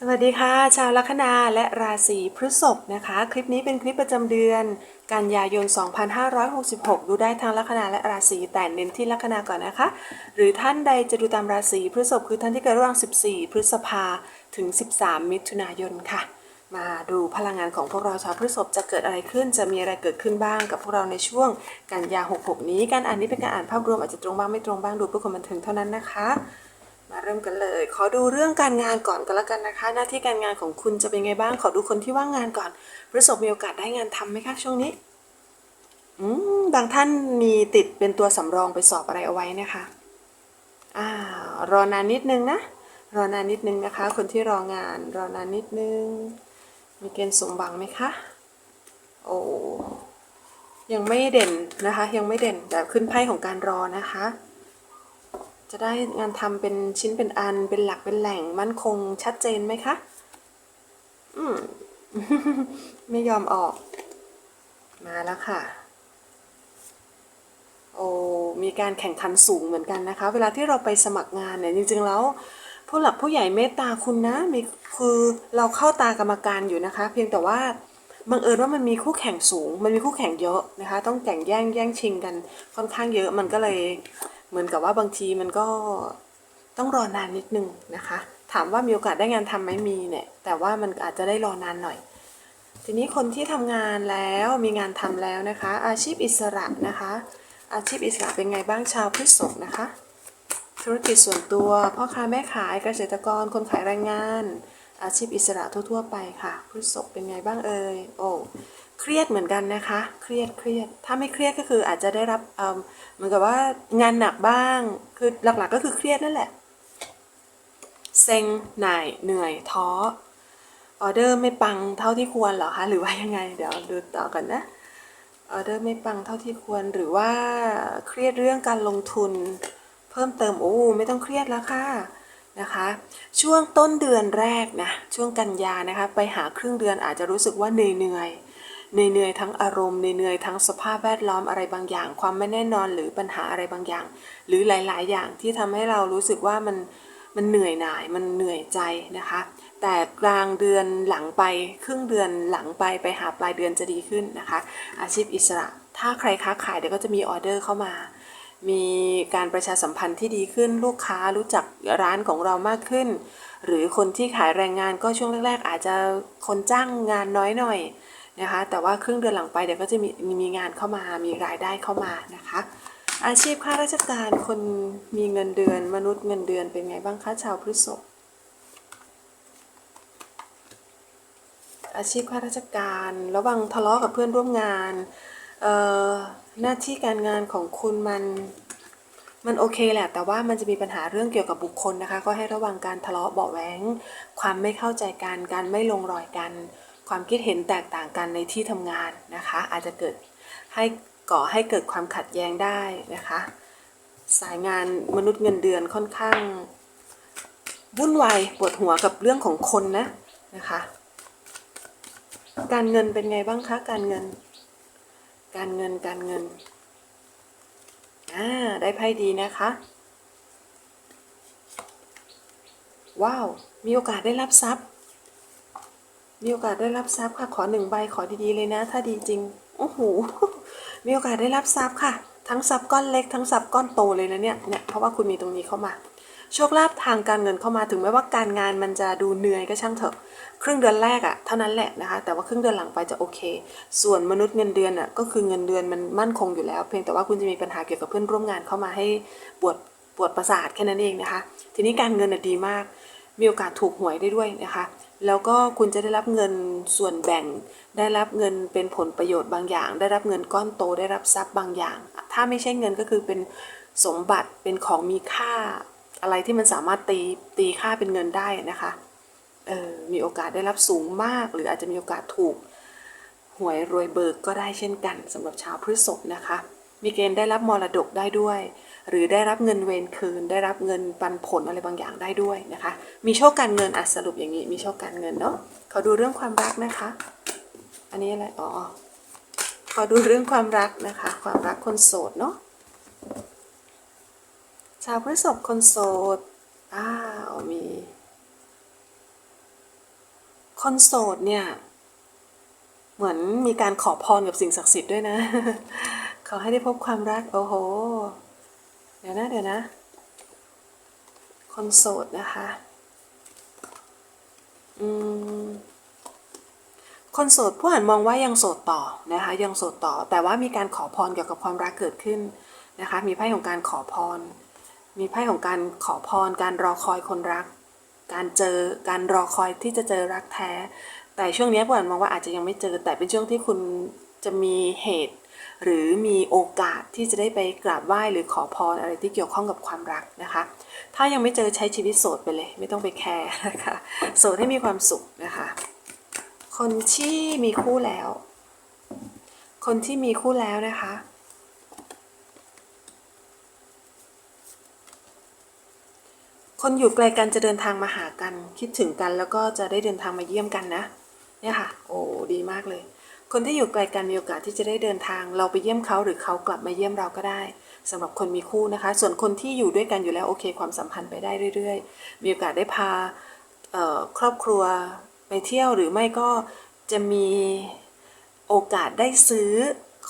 สวัสดีค่ะ ชาวลัคนาและราศีพฤษภนะคะ คลิปนี้เป็นคลิปประจำเดือน กันยายน 2566 ดูได้ทั้งลัคนาและราศีแต่เน้นที่ลัคนาก่อนนะคะ หรือท่านใดจะดูตามราศีพฤษภคือท่านที่เกิดระหว่าง 14 พฤษภาถึง 13 มิถุนายนค่ะ มาดูพลังงานของพวกเราชาวพฤษภจะเกิดอะไรขึ้น จะมีอะไรเกิดขึ้นบ้างกับพวกเราในช่วงกันยา 66 นี้การอ่านนี้เป็นการอ่านภาพรวมอาจจะตรงบ้างไม่ตรงบ้างดูเพื่อความบันเทิงเท่านั้นนะคะ มาเริ่มกันเลย ขอดูเรื่องการงานก่อนก็แล้วกันนะคะ หน้าที่การงานของคุณจะเป็นไงบ้าง ขอดูคนที่ว่างงานก่อนพฤษภมีโอกาสได้งานทำไหมคะช่วงนี้อืมบางท่านมีติดเป็นตัวสำรองไปสอบอะไรเอาไว้นะคะอ่ารอนานนิดนึงนะรอนานนิดนึงนะคะ คนที่รองานรอนานนิดนึง มีเกณฑ์สมบังไหมคะโอ้ยังไม่เด่นนะคะ ยังไม่เด่นแต่ขึ้นไพ่ของการรอนะคะ จะได้งานทำเป็นชิ้นเป็นอันเป็นหลักเป็นแหล่งมั่นคงชัดเจนไหมคะ อืม ไม่ยอมออก มาแล้วค่ะ โอ้มีการแข่งขันสูงเหมือนกันนะคะ เวลาที่เราไปสมัครงานเนี่ยจริง ๆ แล้วผู้หลักผู้ใหญ่เมตตาคุณนะมีคือเราเข้าตากรรมการอยู่นะคะ เพียงแต่ว่าบังเอิญว่ามันมีคู่แข่งสูง มันมีคู่แข่งเยอะนะคะ ต้องแข่งแย่งแย่งชิงกันค่อนข้างเยอะมันก็เลย เหมือนกับว่าบางทีมันก็ต้องรอนานนิดนึงนะคะ ถามว่ามีโอกาสได้งานทำไหมมีเนี่ย แต่ว่ามันอาจจะได้รอนานหน่อย ทีนี้คนที่ทำงานแล้วมีงานทำแล้วนะคะ อาชีพอิสระนะคะ อาชีพอิสระเป็นไงบ้างชาวพฤษภนะคะ ธุรกิจส่วนตัวพ่อค้าแม่ขายเกษตรกรคนขายแรงงาน อาชีพอิสระทั่วๆไปค่ะพฤษภเป็นไงบ้างเอ่ยโอ้ เครียดเหมือนกันนะคะ เครียดเครียด ถ้าไม่เครียดก็คืออาจจะได้รับเอ่อเหมือนกับว่างานหนักบ้าง คือหลักๆก็คือเครียดนั่นแหละ เซ็งหน่ายเหนื่อยท้อ ออเดอร์ไม่ปังเท่าที่ควรเหรอคะ หรือว่ายังไง เดี๋ยวดูต่อกันนะ ออเดอร์ไม่ปังเท่าที่ควร หรือว่าเครียดเรื่องการลงทุน เพิ่มเติม โอ้ ไม่ต้องเครียดแล้วค่ะนะคะ ช่วงต้นเดือนแรกนะ ช่วงกันยานะคะ ไปหาครึ่งเดือนอาจจะรู้สึกว่าเหนื่อยเหนื่อย เหนื่อยเหนื่อยทั้งอารมณ์เหนื่อยเหนื่อยทั้งสภาพแวดล้อมอะไรบางอย่าง ความไม่แน่นอนหรือปัญหาอะไรบางอย่าง หรือหลาย ๆ อย่างที่ทำให้เรารู้สึกว่ามันมันเหนื่อยหน่ายมันเหนื่อยใจนะคะ แต่กลางเดือนหลังไปครึ่งเดือนหลังไปไปหาปลายเดือนจะดีขึ้นนะคะ อาชีพอิสระ ถ้าใครค้าขายเดี๋ยวก็จะมีออเดอร์เข้ามามีการประชาสัมพันธ์ที่ดีขึ้นลูกค้ารู้จักร้านของเรามากขึ้น หรือคนที่ขายแรงงานก็ช่วงแรก ๆ อาจจะคนจ้างงานน้อยหน่อย นะคะ แต่ว่าครึ่งเดือนหลังไปเดี๋ยวก็จะมีมีงานเข้ามา มีรายได้เข้ามานะคะ อาชีพข้าราชการคนมีเงินเดือน มนุษย์เงินเดือนเป็นไงบ้างคะชาวพฤษภอาชีพข้าราชการ ระวังทะเลาะกับเพื่อนร่วมงานหน้าที่การงานของคุณมันมันโอเคแหละ แต่ว่ามันจะมีปัญหาเรื่องเกี่ยวกับบุคคลนะคะ ก็ให้ระวังการทะเลาะเบาะแว้งความไม่เข้าใจกัน การไม่ลงรอยกัน ความคิดเห็นแตกต่างกันในที่ทำงานนะคะ อาจจะเกิดให้ก่อให้เกิดความขัดแย้งได้นะคะ สายงานมนุษย์เงินเดือนค่อนข้างวุ่นวายปวดหัวกับเรื่องของคนนะนะคะ การเงินเป็นไงบ้างคะการเงิน การเงินการเงินอ่าได้ไพ่ดีนะคะ ว้าว มีโอกาสได้รับทรัพย์ มีโอกาสได้รับทรัพย์ค่ะ ขอหนึ่งใบขอดีๆเลยนะ ถ้าดีจริงโอ้โหมีโอกาสได้รับทรัพย์ค่ะ ทั้งทรัพย์ก้อนเล็กทั้งทรัพย์ก้อนโตเลยนะเนี่ยเนี่ยเพราะว่าคุณมีตรงนี้เข้ามาโชคลาภทางการเงินเข้ามาถึงแม้ว่าการงานมันจะดูเหนื่อยก็ช่างเถอะ ครึ่งเดือนแรกอะเท่านั้นแหละนะคะ แต่ว่าครึ่งเดือนหลังไปจะโอเค ส่วนมนุษย์เงินเดือนอะก็คือเงินเดือนมันมั่นคงอยู่แล้ว เพียงแต่ว่าคุณจะมีปัญหาเกี่ยวกับเพื่อนร่วมงานเข้ามาให้ปวดปวดประสาทแค่นั้นเองนะคะ ทีนี้การเงินอะดีมาก มีโอกาสถูกหวยได้ด้วยนะคะ แล้วก็คุณจะได้รับเงินส่วนแบ่ง ได้รับเงินเป็นผลประโยชน์บางอย่าง ได้รับเงินก้อนโตได้รับทรัพย์บางอย่าง ถ้าไม่ใช่เงินก็คือเป็นสมบัติเป็นของมีค่า อะไรที่มันสามารถตีตีค่าเป็นเงินได้นะคะเออมีโอกาสได้รับสูงมาก หรืออาจจะมีโอกาสถูกหวยรวยเบิกก็ได้เช่นกันสำหรับชาวพฤษภนะคะ มีเกณฑ์ได้รับมรดกได้ด้วย หรือได้รับเงินเวรคืน ได้รับเงินปันผลอะไรบางอย่างได้ด้วยนะคะ มีโชคการเงินอะสรุปอย่างนี้มีโชคการเงินเนาะขอดูเรื่องความรักนะคะ อันนี้อะไรอ๋อขอดูเรื่องความรักนะคะ ความรักคนโสดเนาะชาวพฤษภคนโสดอ้าวมีคนโสดเนี่ย เหมือนมีการขอพรกับสิ่งศักดิ์สิทธิ์ด้วยนะ ขอให้ได้พบความรัก โอ้โห เดี๋ยวนะเดี๋ยวนะ คนโสดนะคะ อืม คนโสดผู้อ่านมองว่ายังโสดต่อนะคะ ยังโสดต่อ แต่ว่ามีการขอพรเกี่ยวกับความรักเกิดขึ้นนะคะ มีไพ่ของการขอพร มีไพ่ของการขอพร การรอคอยคนรัก การเจอ การรอคอยที่จะเจอรักแท้ แต่ช่วงนี้ผู้อ่านมองว่าอาจจะยังไม่เจอ แต่เป็นช่วงที่คุณ จะมีเหตุ หรือมีโอกาสที่จะได้ไปกราบไหว้หรือขอพรอะไรที่เกี่ยวข้องกับความรักนะคะ ถ้ายังไม่เจอใช้ชีวิตโสดไปเลย ไม่ต้องไปแคร์นะคะโสดให้มีความสุขนะคะ คนที่มีคู่แล้ว คนที่มีคู่แล้วนะคะคนอยู่ไกลกันจะเดินทางมาหากัน คิดถึงกันแล้วก็จะได้เดินทางมาเยี่ยมกันนะ เนี่ยค่ะ โอ้ดีมากเลย คนที่อยู่ไกลกันมีโอกาสที่จะได้เดินทาง เราไปเยี่ยมเขาหรือเขากลับมาเยี่ยมเราก็ได้สำหรับคนมีคู่นะคะ ส่วนคนที่อยู่ด้วยกันอยู่แล้วโอเค ความสัมพันธ์ไปได้เรื่อย ๆ มีโอกาสได้พาครอบครัวไปเที่ยวหรือไม่ก็จะมีโอกาสได้ซื้อ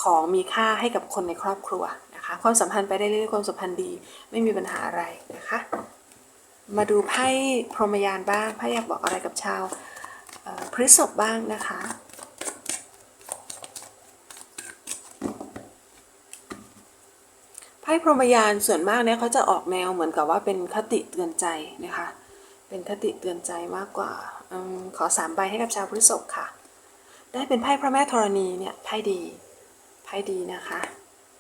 ของมีค่าให้กับคนในครอบครัวนะคะความสัมพันธ์ไปได้เรื่อยๆความสัมพันธ์ดี ไม่มีปัญหาอะไรนะคะ มาดูไพ่พรหมยานบ้างไพ่อยากบอกอะไรกับชาวพฤษภบ้างนะคะ พรหมยานส่วนมากเนี่ยเขาจะออกแนวเหมือนกับว่าเป็นคติเตือนใจนะคะ เป็นคติเตือนใจมากกว่าอขอสามใบให้กับชาวพฤษภค่ะ ได้เป็นไพ่พระแม่ธรณีเนี่ยไพ่ดีไพ่ดีนะคะ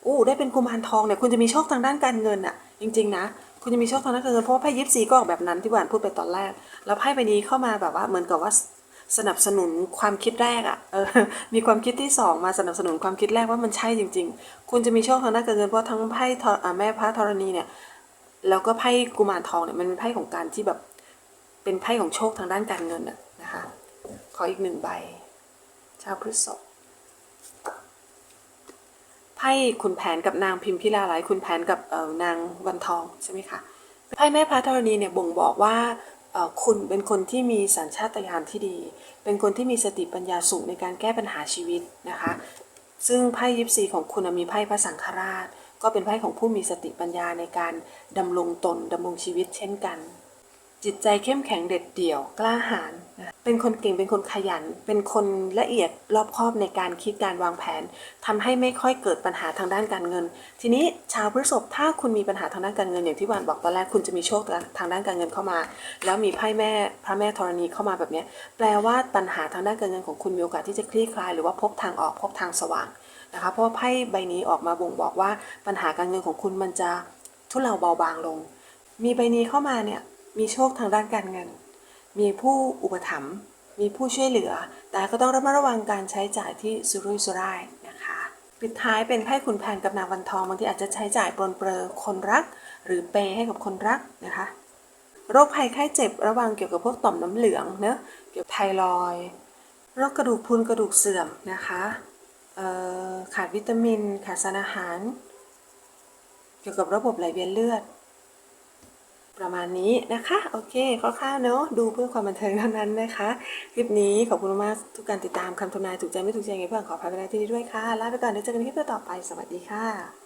อู้ได้เป็นกุมารทองเนี่ยคุณจะมีโชคทางด้านการเงินอะจริง ๆ นะคุณจะมีโชคทางด้านการเงินเพราะว่าไพ่ยิปซีก็ออกแบบนั้นที่หวานพูดไปตอนแรก แล้วไพ่ใบนี้เข้ามาแบบว่าเหมือนกับว่า สนับสนุนความคิดแรกอะเออมีความคิดที่สองมาสนับสนุนความคิดแรกว่ามันใช่จริง ๆ คุณจะมีโชคทางด้านการเงินเพราะทั้งไพ่ธรอ่าแม่พระธรณีเนี่ยแล้วก็ไพ่กุมารทองเนี่ยมันเป็นไพ่ของการที่แบบเป็นไพ่ของโชคทางด้านการเงินะนะคะขออีกหนึ่งใบ ชาวพฤษภไพ่ขุนแผนกับนางพิมพิลาไหลขุนแผนกับออนางวันทองใช่ไหมคะไพ่แม่พระธรณีเนี่ยบ่งบอกว่า คุณเป็นคนที่มีสัญชาตญาณที่ดี เป็นคนที่มีสติปัญญาสูงในการแก้ปัญหาชีวิตนะคะ ซึ่งไพ่ยิปซีของคุณมีไพ่พระสังฆราช ก็เป็นไพ่ของผู้มีสติปัญญาในการดำรงตนดำรงชีวิตเช่นกัน จิตใจเข้มแข็งเด็ดเดี่ยวกล้าหาญเป็นคนเก่งเป็นคนขยัน เป็นคนละเอียดรอบคอบในการคิดการวางแผนทำให้ไม่ค่อยเกิดปัญหาทางด้านการเงิน ทีนี้ชาวพฤษภถ้าคุณมีปัญหาทางด้านการเงินอย่างที่วานบอกตอนแรกคุณจะมีโชคทางด้านการเงินเข้ามา แล้วมีไพ่แม่พระแม่ธรณีเข้ามาแบบนี้แปลว่าปัญหาทางด้านการเงินของคุณมีโอกาสที่จะคลี่คลายหรือว่าพบทางออกพบทางสว่างนะคะเพราะไพ่ใบนี้ออกมาบ่งบอกว่าปัญหาการเงินของคุณมันจะทุเลาเบาบางลง มีใบนี้เข้ามาเนี่ย มีโชคทางด้านการเงิน มีผู้อุปถัมภ์ มีผู้ช่วยเหลือ แต่ก็ต้องระมัดระวังการใช้จ่ายที่สุรุ่ยสุร่ายนะคะ ปิดท้ายเป็นไพ่ขุนแผนกับนางวันทองบางทีอาจจะใช้จ่ายปรนเปรอคนรัก หรือเปย์ให้กับคนรักนะคะ โรคภัยไข้เจ็บระวังเกี่ยวกับพวกต่อมน้ำเหลืองเนอะเกี่ยวกับไทรอยโรคกระดูกพุนกระดูกเสื่อมนะคะขาดวิตามิน ขาดสารอาหาร เกี่ยวกับระบบไหลเวียนเลือด ประมาณนี้นะคะ โอเคคร่าวๆเนอะดูเพื่อความบันเทิงเท่านั้นนะคะ คลิปนี้ขอบคุณมากทุกการติดตามคำทำนายถูกใจไม่ถูกใจไงเพื่อนขอพายไปณที่นี้ด้วยค่ะ ลาไปก่อนเดี๋ยวเจอกันคลิปต่อไป สวัสดีค่ะ